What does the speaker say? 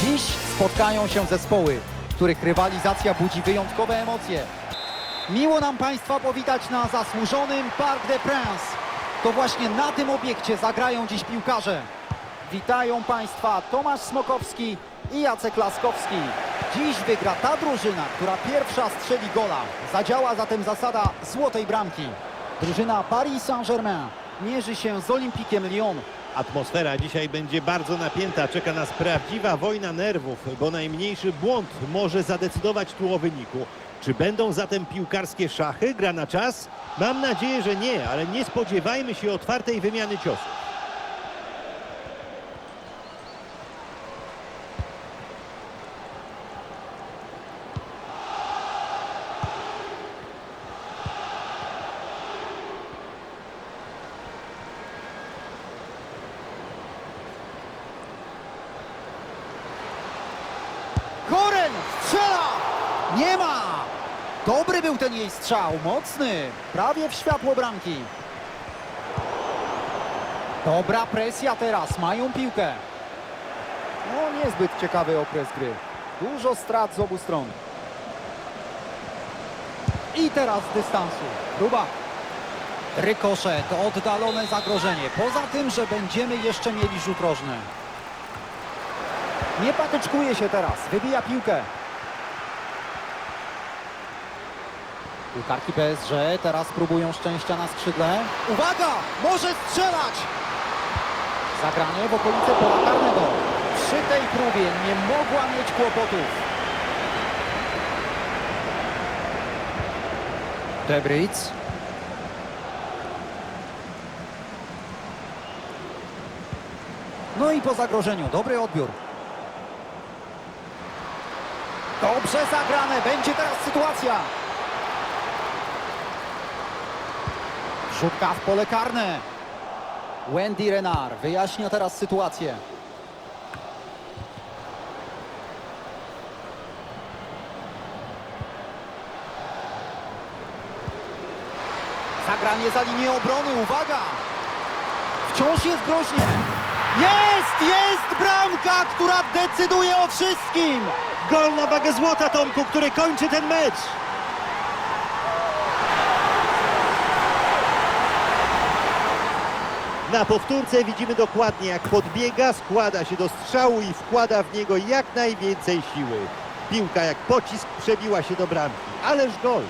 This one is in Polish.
Dziś spotkają się zespoły, których rywalizacja budzi wyjątkowe emocje. Miło nam Państwa powitać na zasłużonym Parc des Princes. To właśnie na tym obiekcie zagrają dziś piłkarze. Witają Państwa Tomasz Smokowski i Jacek Laskowski. Dziś wygra ta drużyna, która pierwsza strzeli gola. Zadziała zatem zasada złotej bramki. Drużyna Paris Saint-Germain mierzy się z Olimpikiem Lyon. Atmosfera dzisiaj będzie bardzo napięta. Czeka nas prawdziwa wojna nerwów, bo najmniejszy błąd może zadecydować tu o wyniku. Czy będą zatem piłkarskie szachy? Gra na czas? Mam nadzieję, że nie, ale nie spodziewajmy się otwartej wymiany ciosów. Strzela! Nie ma! Dobry był ten jej strzał, mocny, prawie w światło bramki. Dobra presja teraz, mają piłkę. No niezbyt ciekawy okres gry. Dużo strat z obu stron. I teraz z dystansu. Próba. Rykoszet, oddalone zagrożenie. Poza tym, że będziemy jeszcze mieli rzut rożny. Nie patyczkuje się teraz, wybija piłkę. Piłkarki PSG teraz próbują szczęścia na skrzydle. Uwaga! Może strzelać! Zagranie w okolice pola karnego. Przy tej próbie nie mogła mieć kłopotów. Debryc. No i po zagrożeniu, dobry odbiór. Dobrze zagrane, będzie teraz sytuacja. Rzutka w pole karne. Wendy Renard wyjaśnia teraz sytuację. Zagranie za linię obrony, uwaga! Wciąż jest groźnie. Jest, jest bramka, która decyduje o wszystkim! Gol na wagę złota, Tomku, który kończy ten mecz. Na powtórce widzimy dokładnie, jak podbiega, składa się do strzału i wkłada w niego jak najwięcej siły. Piłka jak pocisk przebiła się do bramki. Ależ gol!